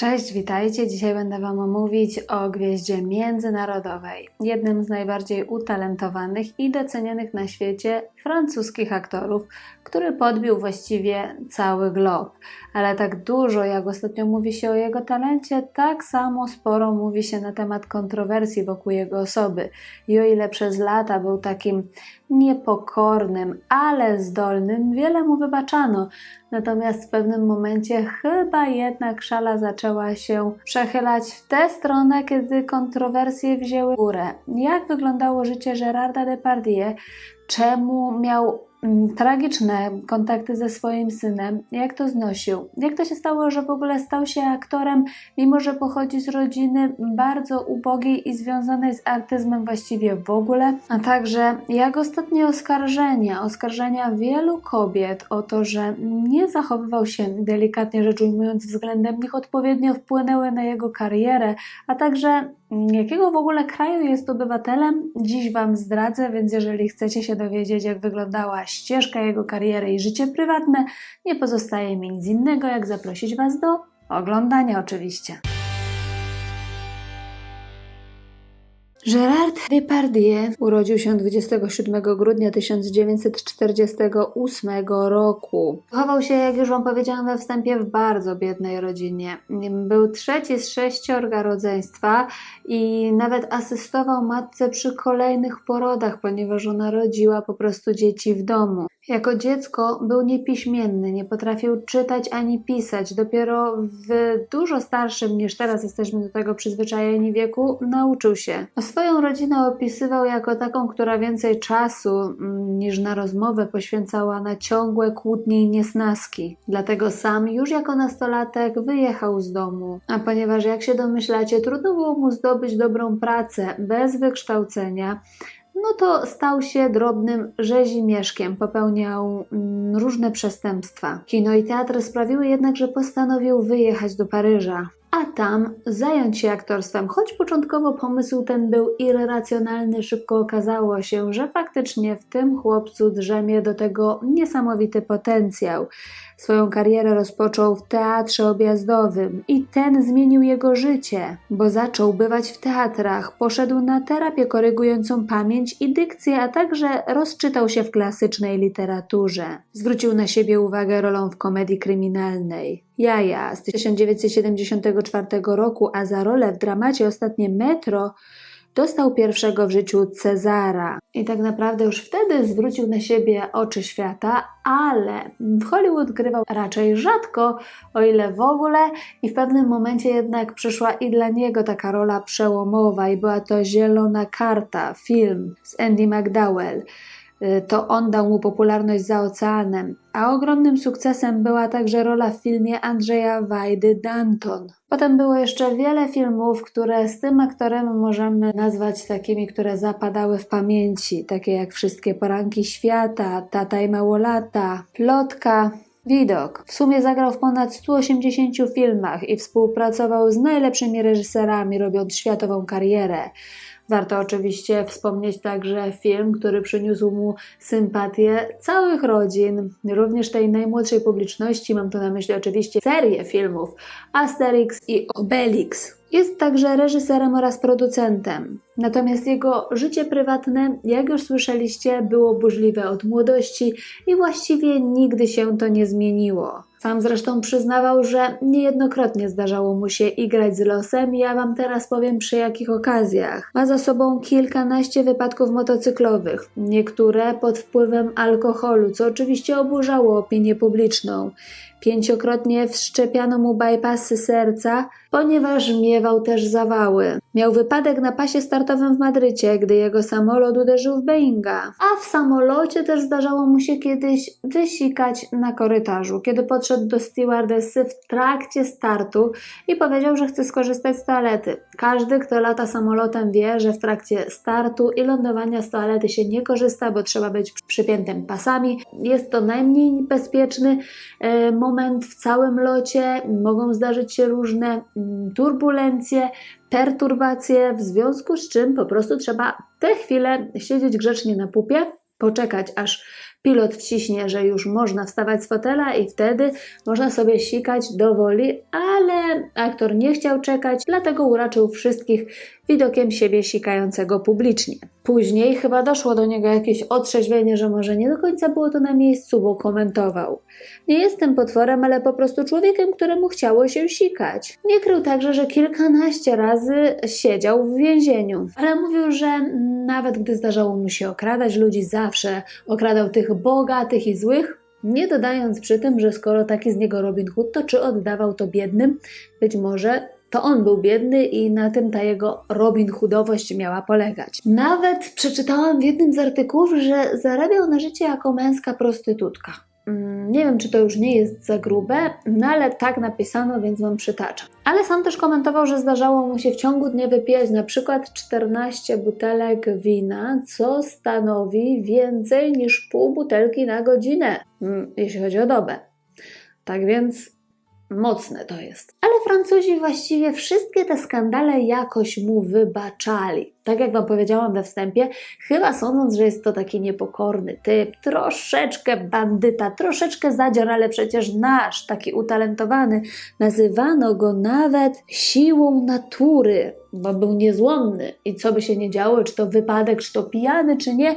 Cześć, witajcie. Dzisiaj będę Wam omówić o gwieździe międzynarodowej, jednym z najbardziej utalentowanych i docenianych na świecie francuskich aktorów, który podbił właściwie cały glob. Ale tak dużo, jak ostatnio mówi się o jego talencie, tak samo sporo mówi się na temat kontrowersji wokół jego osoby. I o ile przez lata był takim niepokornym, ale zdolnym, wiele mu wybaczano. Natomiast w pewnym momencie chyba jednak szala zaczęła się przechylać w tę stronę, kiedy kontrowersje wzięły górę. Jak wyglądało życie Gerarda Depardieu? Czemu miał tragiczne kontakty ze swoim synem? Jak to znosił? Jak to się stało, że w ogóle stał się aktorem, mimo że pochodzi z rodziny bardzo ubogiej i związanej z artyzmem właściwie w ogóle? A także jak ostatnie oskarżenia, oskarżenia wielu kobiet o to, że nie zachowywał się delikatnie rzecz ujmując względem nich odpowiednio wpłynęły na jego karierę, a także mm, jakiego w ogóle kraju jest obywatelem, dziś Wam zdradzę, więc jeżeli chcecie się dowiedzieć, jak wyglądała ścieżka jego kariery i życie prywatne, nie pozostaje mi nic innego, jak zaprosić Was do oglądania oczywiście. Gerard Depardieu urodził się 27 grudnia 1948 roku. Chował się, jak już Wam powiedziałam we wstępie, w bardzo biednej rodzinie. Był trzeci z sześciorga rodzeństwa i nawet asystował matce przy kolejnych porodach, ponieważ ona rodziła po prostu dzieci w domu. Jako dziecko był niepiśmienny, nie potrafił czytać ani pisać. Dopiero w dużo starszym niż teraz jesteśmy do tego przyzwyczajeni wieku nauczył się. Swoją rodzinę opisywał jako taką, która więcej czasu mm, niż na rozmowę poświęcała na ciągłe kłótnie i niesnaski. Dlatego sam już jako nastolatek wyjechał z domu. A ponieważ jak się domyślacie, trudno było mu zdobyć dobrą pracę bez wykształcenia, no to stał się drobnym rzezimieszkiem, popełniał mm, różne przestępstwa. Kino i teatr sprawiły jednak, że postanowił wyjechać do Paryża. A tam zająć się aktorstwem, choć początkowo pomysł ten był irracjonalny, szybko okazało się, że faktycznie w tym chłopcu drzemie do tego niesamowity potencjał. Swoją karierę rozpoczął w teatrze objazdowym i ten zmienił jego życie, bo zaczął bywać w teatrach, poszedł na terapię korygującą pamięć i dykcję, a także rozczytał się w klasycznej literaturze. Zwrócił na siebie uwagę rolą w komedii kryminalnej. Jaja z 1974 roku, a za rolę w dramacie Ostatnie Metro dostał pierwszego w życiu Cezara. I tak naprawdę już wtedy zwrócił na siebie oczy świata, ale w Hollywood grywał raczej rzadko, o ile w ogóle, i w pewnym momencie jednak przyszła i dla niego taka rola przełomowa, i była to Zielona Karta, film z Andy McDowell to on dał mu popularność za oceanem, a ogromnym sukcesem była także rola w filmie Andrzeja Wajdy Danton. Potem było jeszcze wiele filmów, które z tym aktorem możemy nazwać takimi, które zapadały w pamięci, takie jak Wszystkie poranki świata, Tata i Małolata, Plotka, Widok. W sumie zagrał w ponad 180 filmach i współpracował z najlepszymi reżyserami, robiąc światową karierę. Warto oczywiście wspomnieć także film, który przyniósł mu sympatię całych rodzin, również tej najmłodszej publiczności. Mam tu na myśli oczywiście serię filmów Asterix i Obelix. Jest także reżyserem oraz producentem. Natomiast jego życie prywatne, jak już słyszeliście, było burzliwe od młodości i właściwie nigdy się to nie zmieniło. Sam zresztą przyznawał, że niejednokrotnie zdarzało mu się igrać z losem ja wam teraz powiem przy jakich okazjach. Ma za sobą kilkanaście wypadków motocyklowych, niektóre pod wpływem alkoholu, co oczywiście oburzało opinię publiczną. Pięciokrotnie wszczepiano mu bypassy serca, ponieważ miewał też zawały. Miał wypadek na pasie startowym w Madrycie, gdy jego samolot uderzył w Boeinga. A w samolocie też zdarzało mu się kiedyś wysikać na korytarzu, kiedy podszedł do stewardessy w trakcie startu i powiedział, że chce skorzystać z toalety. Każdy, kto lata samolotem wie, że w trakcie startu i lądowania z toalety się nie korzysta, bo trzeba być przypiętym pasami. Jest to najmniej bezpieczny e, moment w całym locie. Mogą zdarzyć się różne mm, turbulencje, perturbacje, w związku z czym po prostu trzeba tę chwilę siedzieć grzecznie na pupie, poczekać aż Pilot wciśnie, że już można wstawać z fotela i wtedy można sobie sikać do woli, ale aktor nie chciał czekać, dlatego uraczył wszystkich widokiem siebie sikającego publicznie. Później chyba doszło do niego jakieś otrzeźwienie, że może nie do końca było to na miejscu, bo komentował. Nie jestem potworem, ale po prostu człowiekiem, któremu chciało się sikać. Nie krył także, że kilkanaście razy siedział w więzieniu, ale mówił, że nawet gdy zdarzało mu się okradać ludzi, zawsze okradał tych bogatych i złych, nie dodając przy tym, że skoro taki z niego Robin Hood, to czy oddawał to biednym? Być może to on był biedny i na tym ta jego Robin Hoodowość miała polegać. Nawet przeczytałam w jednym z artykułów, że zarabiał na życie jako męska prostytutka. Mm, Nie wiem, czy to już nie jest za grube, no ale tak napisano, więc wam przytaczam. Ale sam też komentował, że zdarzało mu się w ciągu dnia wypijać na przykład 14 butelek wina, co stanowi więcej niż pół butelki na godzinę, mm, jeśli chodzi o dobę. Tak więc mocne to jest. Ale Francuzi właściwie wszystkie te skandale jakoś mu wybaczali. Tak jak Wam powiedziałam we wstępie, chyba sądząc, że jest to taki niepokorny typ, troszeczkę bandyta, troszeczkę zadzior, ale przecież nasz, taki utalentowany. Nazywano go nawet siłą natury, bo był niezłomny. I co by się nie działo, czy to wypadek, czy to pijany, czy nie,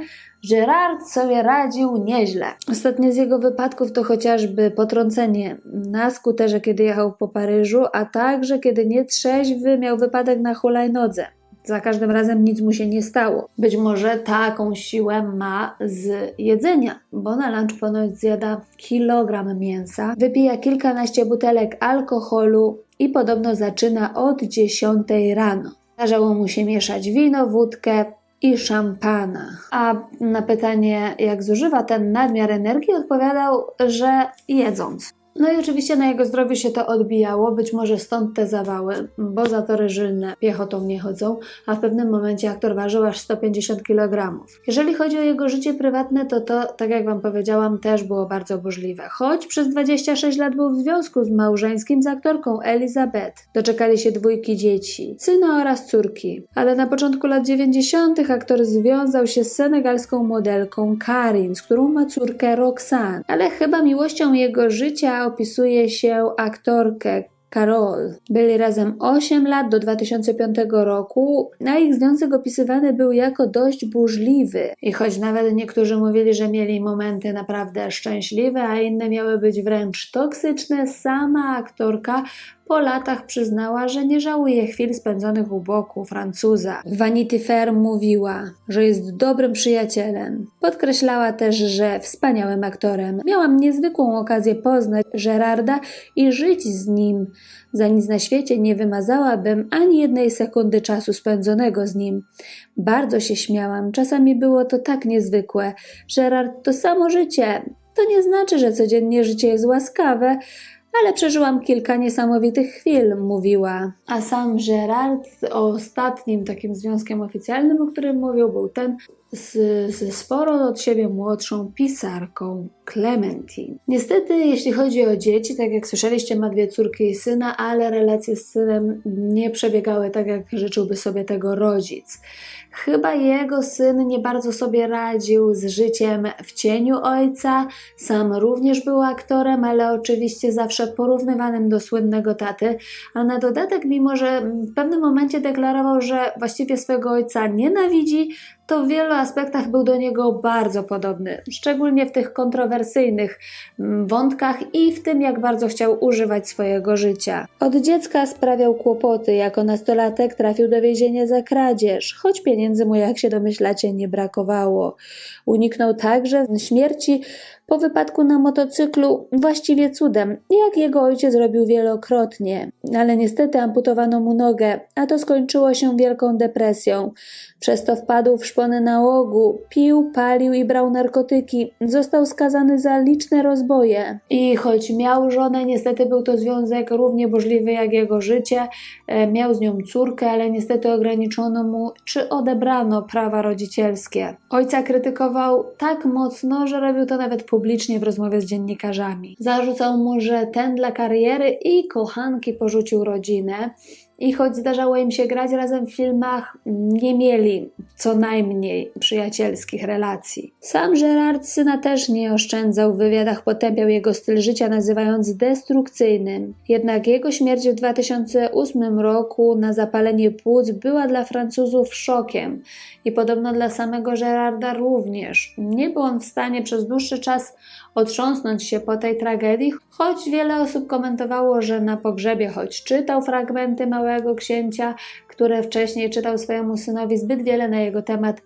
Gerard sobie radził nieźle. Ostatnie z jego wypadków to chociażby potrącenie na skuterze, kiedy jechał po Paryżu, a także kiedy nietrzeźwy miał wypadek na hulajnodze. Za każdym razem nic mu się nie stało. Być może taką siłę ma z jedzenia, bo na lunch ponoć zjada kilogram mięsa, wypija kilkanaście butelek alkoholu i podobno zaczyna od 10 rano. Zdarzało mu się mieszać wino, wódkę, i szampana. A na pytanie, jak zużywa ten nadmiar energii, odpowiadał, że jedząc. No i oczywiście na jego zdrowiu się to odbijało, być może stąd te zawały, bo zatory żylne piechotą nie chodzą, a w pewnym momencie aktor ważył aż 150 kg. Jeżeli chodzi o jego życie prywatne, to to, tak jak Wam powiedziałam, też było bardzo burzliwe. Choć przez 26 lat był w związku z małżeńskim z aktorką Elizabeth. Doczekali się dwójki dzieci, syna oraz córki. Ale na początku lat 90. aktor związał się z senegalską modelką Karin, z którą ma córkę Roxanne. Ale chyba miłością jego życia opisuje się aktorkę Carol. Byli razem 8 lat do 2005 roku, a ich związek opisywany był jako dość burzliwy. I choć nawet niektórzy mówili, że mieli momenty naprawdę szczęśliwe, a inne miały być wręcz toksyczne, sama aktorka po latach przyznała, że nie żałuje chwil spędzonych u boku Francuza. Vanity Fair mówiła, że jest dobrym przyjacielem. Podkreślała też, że wspaniałym aktorem. Miałam niezwykłą okazję poznać Gerarda i żyć z nim. Za nic na świecie nie wymazałabym ani jednej sekundy czasu spędzonego z nim. Bardzo się śmiałam, czasami było to tak niezwykłe. Gerard to samo życie. To nie znaczy, że codziennie życie jest łaskawe, ale przeżyłam kilka niesamowitych chwil, mówiła. A sam Gerard ostatnim takim związkiem oficjalnym, o którym mówił, był ten z, z sporo od siebie młodszą pisarką Clementine. Niestety, jeśli chodzi o dzieci, tak jak słyszeliście, ma dwie córki i syna, ale relacje z synem nie przebiegały tak, jak życzyłby sobie tego rodzic. Chyba jego syn nie bardzo sobie radził z życiem w cieniu ojca. Sam również był aktorem, ale oczywiście zawsze porównywanym do słynnego taty. A na dodatek, mimo że w pewnym momencie deklarował, że właściwie swego ojca nienawidzi, to w wielu aspektach był do niego bardzo podobny, szczególnie w tych kontrowersyjnych mm, wątkach i w tym, jak bardzo chciał używać swojego życia. Od dziecka sprawiał kłopoty, jako nastolatek trafił do więzienia za kradzież, choć pieniędzy mu, jak się domyślacie, nie brakowało. Uniknął także śmierci po wypadku na motocyklu właściwie cudem, jak jego ojciec robił wielokrotnie, ale niestety amputowano mu nogę, a to skończyło się wielką depresją. Przez to wpadł w szpony nałogu, pił, palił i brał narkotyki. Został skazany za liczne rozboje. I choć miał żonę, niestety był to związek równie burzliwy jak jego życie. E, Miał z nią córkę, ale niestety ograniczono mu czy odebrano prawa rodzicielskie. Ojca krytykował tak mocno, że robił to nawet publicznie w rozmowie z dziennikarzami. Zarzucał mu, że ten dla kariery i kochanki porzucił rodzinę. I choć zdarzało im się grać razem w filmach, nie mieli co najmniej przyjacielskich relacji. Sam Gerard syna też nie oszczędzał, w wywiadach potępiał jego styl życia, nazywając destrukcyjnym. Jednak jego śmierć w 2008 roku na zapalenie płuc była dla Francuzów szokiem i podobno dla samego Gerarda również. Nie był on w stanie przez dłuższy czas otrząsnąć się po tej tragedii, choć wiele osób komentowało, że na pogrzebie choć czytał fragmenty Małego Księcia, które wcześniej czytał swojemu synowi, zbyt wiele na jego temat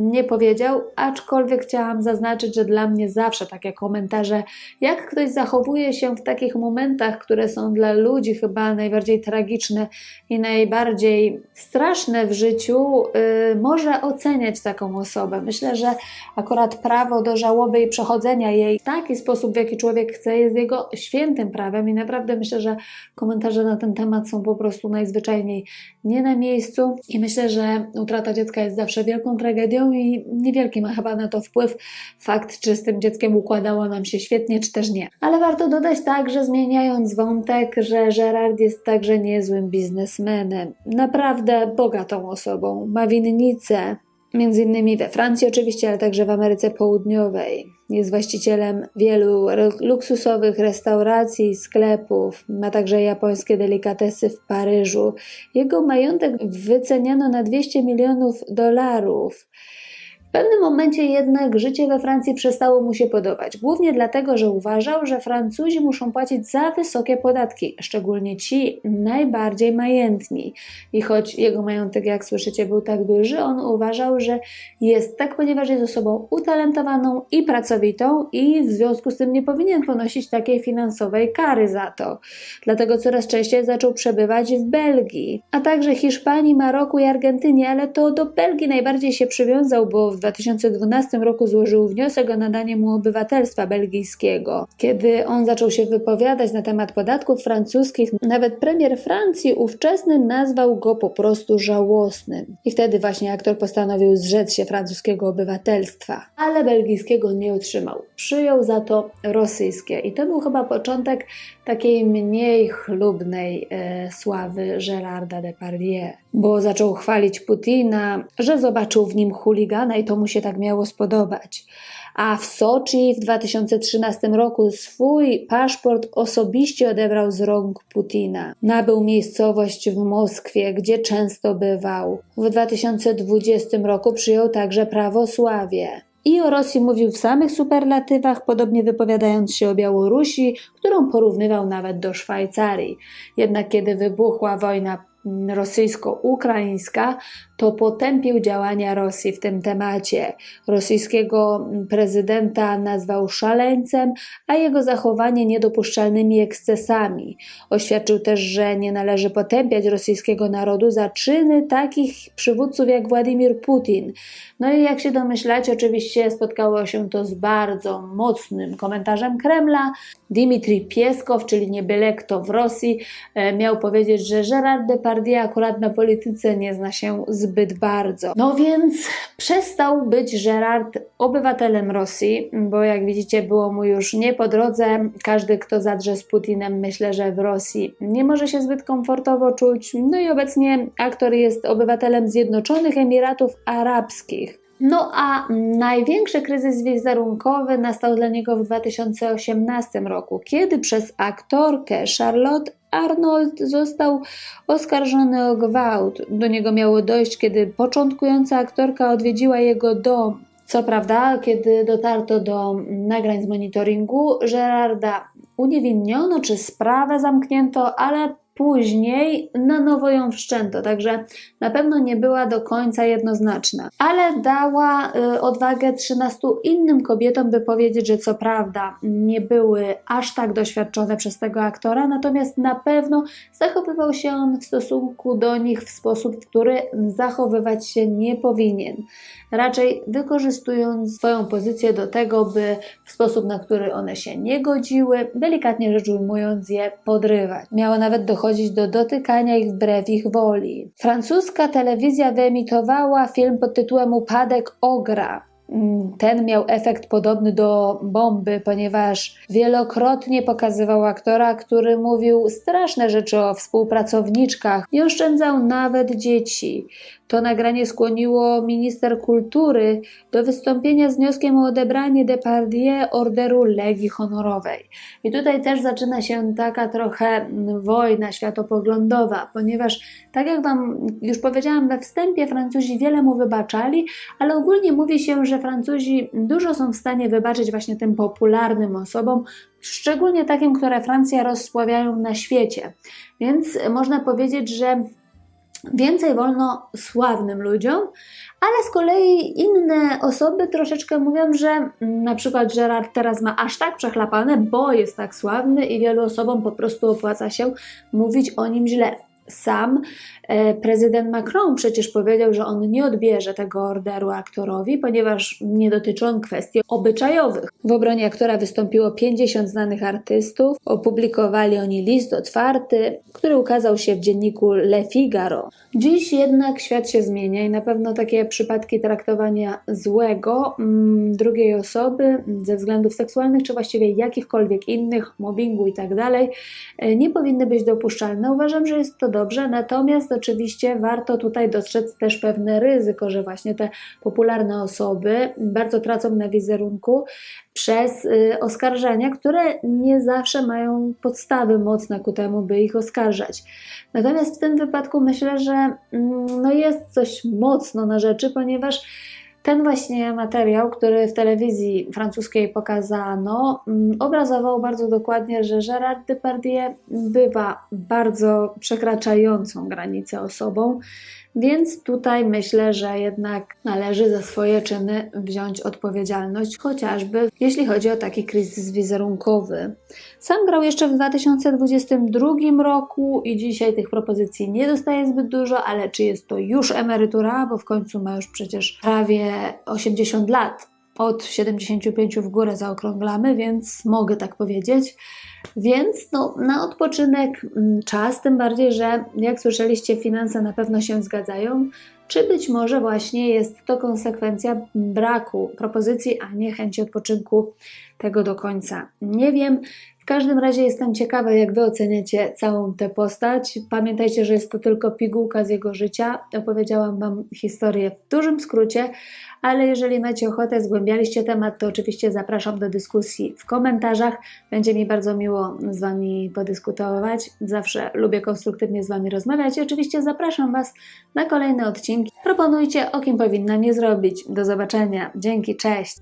nie powiedział, aczkolwiek chciałam zaznaczyć, że dla mnie zawsze takie komentarze, jak ktoś zachowuje się w takich momentach, które są dla ludzi chyba najbardziej tragiczne i najbardziej straszne w życiu, yy, może oceniać taką osobę. Myślę, że akurat prawo do żałoby i przechodzenia jej w taki sposób, w jaki człowiek chce, jest jego świętym prawem i naprawdę myślę, że komentarze na ten temat są po prostu najzwyczajniej nie na miejscu i myślę, że utrata dziecka jest zawsze wielką tragedią i niewielki ma chyba na to wpływ fakt, czy z tym dzieckiem układało nam się świetnie, czy też nie. Ale warto dodać także, zmieniając wątek, że Gerard jest także niezłym biznesmenem. Naprawdę bogatą osobą. Ma winnicę, między innymi we Francji oczywiście, ale także w Ameryce Południowej. Jest właścicielem wielu luksusowych restauracji, sklepów, ma także japońskie delikatesy w Paryżu. Jego majątek wyceniano na 200 milionów dolarów. W pewnym momencie jednak życie we Francji przestało mu się podobać, głównie dlatego, że uważał, że Francuzi muszą płacić za wysokie podatki, szczególnie ci najbardziej majętni. I choć jego majątek, jak słyszycie, był tak duży, on uważał, że jest tak, ponieważ jest osobą utalentowaną i pracowitą i w związku z tym nie powinien ponosić takiej finansowej kary za to. Dlatego coraz częściej zaczął przebywać w Belgii, a także Hiszpanii, Maroku i Argentynie, ale to do Belgii najbardziej się przywiązał, bo w 2012 roku złożył wniosek o nadanie mu obywatelstwa belgijskiego. Kiedy on zaczął się wypowiadać na temat podatków francuskich, nawet premier Francji ówczesny nazwał go po prostu żałosnym. I wtedy właśnie aktor postanowił zrzec się francuskiego obywatelstwa, ale belgijskiego nie otrzymał. Przyjął za to rosyjskie i to był chyba początek takiej mniej chlubnej e, sławy Gerarda Depardieu, bo zaczął chwalić Putina, że zobaczył w nim chuligana i to mu się tak miało spodobać. A w Soczi w 2013 roku swój paszport osobiście odebrał z rąk Putina. Nabył miejscowość w Moskwie, gdzie często bywał. W 2020 roku przyjął także prawosławie. I o Rosji mówił w samych superlatywach, podobnie wypowiadając się o Białorusi, którą porównywał nawet do Szwajcarii. Jednak kiedy wybuchła wojna rosyjsko-ukraińska, to potępił działania Rosji w tym temacie. Rosyjskiego prezydenta nazwał szaleńcem, a jego zachowanie niedopuszczalnymi ekscesami. Oświadczył też, że nie należy potępiać rosyjskiego narodu za czyny takich przywódców jak Władimir Putin. No i jak się domyślacie, oczywiście spotkało się to z bardzo mocnym komentarzem Kremla. Dmitrij Pieskow, czyli nie byle kto w Rosji, e, miał powiedzieć, że Gerard Depardieu akurat na polityce nie zna się zbyt bardzo. No więc przestał być Gerard obywatelem Rosji, bo jak widzicie było mu już nie po drodze. Każdy, kto zadrze z Putinem, myślę, że w Rosji nie może się zbyt komfortowo czuć. No i obecnie aktor jest obywatelem Zjednoczonych Emiratów Arabskich. No a największy kryzys wizerunkowy nastał dla niego w 2018 roku, kiedy przez aktorkę Charlotte Arnold został oskarżony o gwałt. Do niego miało dojść, kiedy początkująca aktorka odwiedziła jego dom. Co prawda, kiedy dotarto do nagrań z monitoringu, Gerarda uniewinniono czy sprawę zamknięto, ale później na nowo ją wszczęto, także na pewno nie była do końca jednoznaczna. Ale dała y, odwagę 13 innym kobietom, by powiedzieć, że co prawda nie były aż tak doświadczone przez tego aktora, natomiast na pewno zachowywał się on w stosunku do nich w sposób, w który zachowywać się nie powinien. Raczej wykorzystując swoją pozycję do tego, by w sposób, na który one się nie godziły, delikatnie rzecz ujmując, je podrywać. Miało nawet dochodzić do dotykania ich wbrew ich woli. Francuska telewizja wyemitowała film pod tytułem Upadek Ogra. Mm, Ten miał efekt podobny do bomby, ponieważ wielokrotnie pokazywał aktora, który mówił straszne rzeczy o współpracowniczkach, nie oszczędzał nawet dzieci. To nagranie skłoniło minister kultury do wystąpienia z wnioskiem o odebranie Depardieu orderu Legii Honorowej. I tutaj też zaczyna się taka trochę wojna światopoglądowa, ponieważ, tak jak Wam już powiedziałam we wstępie, Francuzi wiele mu wybaczali, ale ogólnie mówi się, że Francuzi dużo są w stanie wybaczyć właśnie tym popularnym osobom, szczególnie takim, które Francja rozsławiają na świecie. Więc można powiedzieć, że więcej wolno sławnym ludziom, ale z kolei inne osoby troszeczkę mówią, że mm, na przykład Gerard teraz ma aż tak przechlapane, bo jest tak sławny i wielu osobom po prostu opłaca się mówić o nim źle. Sam e, prezydent Macron przecież powiedział, że on nie odbierze tego orderu aktorowi, ponieważ nie dotyczy on kwestii obyczajowych. W obronie aktora wystąpiło 50 znanych artystów. Opublikowali oni list otwarty, który ukazał się w dzienniku Le Figaro. Dziś jednak świat się zmienia i na pewno takie przypadki traktowania złego mm, drugiej osoby ze względów seksualnych, czy właściwie jakichkolwiek innych, mobbingu tak dalej, e, nie powinny być dopuszczalne. Uważam, że jest to dobrze, natomiast oczywiście warto tutaj dostrzec też pewne ryzyko, że właśnie te popularne osoby bardzo tracą na wizerunku przez y, oskarżenia, które nie zawsze mają podstawy mocne ku temu, by ich oskarżać. Natomiast w tym wypadku myślę, że mm, no jest coś mocno na rzeczy, ponieważ ten właśnie materiał, który w telewizji francuskiej pokazano, mm, obrazował bardzo dokładnie, że Gérard Depardieu bywa bardzo przekraczającą granicę osobą, więc tutaj myślę, że jednak należy za swoje czyny wziąć odpowiedzialność, chociażby jeśli chodzi o taki kryzys wizerunkowy. Sam grał jeszcze w 2022 roku i dzisiaj tych propozycji nie dostaje zbyt dużo, ale czy jest to już emerytura, bo w końcu ma już przecież prawie 80 lat. Od 75 w górę zaokrąglamy, więc mogę tak powiedzieć. Więc no, na odpoczynek mm, czas, tym bardziej, że jak słyszeliście, finanse na pewno się zgadzają. Czy być może właśnie jest to konsekwencja braku propozycji, a nie chęci odpoczynku tego do końca? Nie wiem. Każdym razie jestem ciekawa, jak Wy oceniacie całą tę postać. Pamiętajcie, że jest to tylko pigułka z jego życia. Opowiedziałam Wam historię w dużym skrócie, ale jeżeli macie ochotę, zgłębialiście temat, to oczywiście zapraszam do dyskusji w komentarzach. Będzie mi bardzo miło z Wami podyskutować. Zawsze lubię konstruktywnie z Wami rozmawiać i oczywiście zapraszam Was na kolejne odcinki. Proponujcie, o kim powinna nie zrobić. Do zobaczenia. Dzięki, cześć!